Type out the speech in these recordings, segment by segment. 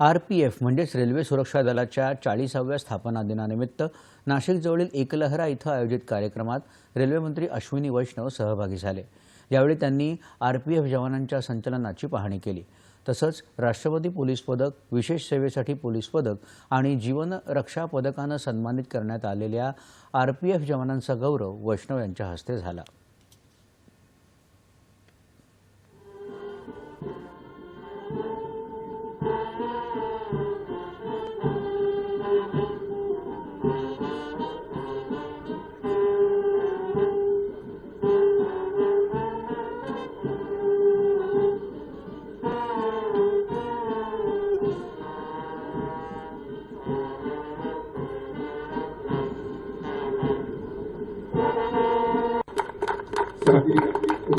R P F म्हणजेच railway सुरक्षा दलाच्या चाळीसाव्या स्थापना दिनानिमित्त नाशिकजवळील एकलहरा इथं आयोजित कार्यक्रमात रेल्वेमंत्री अश्विनी वैष्णव सहभागी झाले. यावेळी त्यांनी आर पी एफ जवानांच्या संचलनाची पाहणी केली. तसंच राष्ट्रपती पोलीस पदक विशेष सेवेसाठी पोलीस पदक आणि जीवन रक्षा पदकानं सन्मानित करण्यात आलेल्या आर पी एफ जवानांचा गौरव वैष्णव यांच्या हस्ते झाला.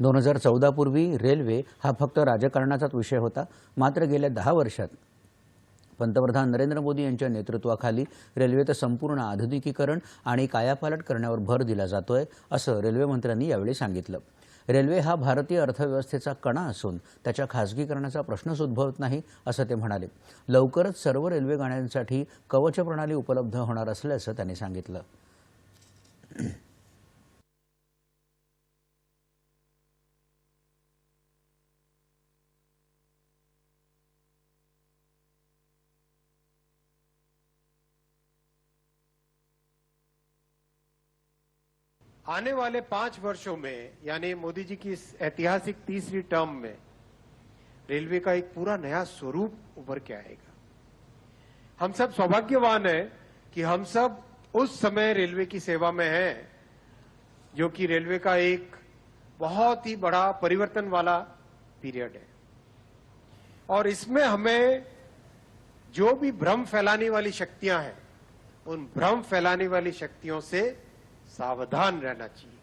दोन हजार चौदापूर्वी रेल्वे हा फक्त राजकारणाचाच विषय होता. मात्र गेल्या दहा वर्षात पंतप्रधान नरेंद्र मोदी यांच्या नेतृत्वाखाली रेल्वेचं संपूर्ण आधुनिकीकरण आणि कायापालट करण्यावर भर दिला जातोय असं रेल्वेमंत्र्यांनी यावेळी सांगितलं. रेल्वे हा भारतीय अर्थव्यवस्थेचा कणा असून त्याच्या खासगीकरणाचा प्रश्नच उद्भवत नाही असं ते म्हणाले. लवकरच सर्व रेल्वे गाड्यांसाठी कवच प्रणाली उपलब्ध होणार असल्याचं त्यांनी सांगितलं. आने वाले पाँच वर्षों में, यानी मोदी जी की इस ऐतिहासिक तीसरी टर्म में, रेलवे का एक पूरा नया स्वरूप उभर के आएगा। हम सब सौभाग्यवान हैं कि हम सब उस समय रेलवे की सेवा में हैं, जो कि रेलवे का एक बहुत ही बड़ा परिवर्तन वाला पीरियड है। और इसमें हमें जो भी भ्रम फैलाने वाली शक्तियाँ हैं, उन भ्रम फैलाने वाली शक्तियों से सावधान रहना चाहिए।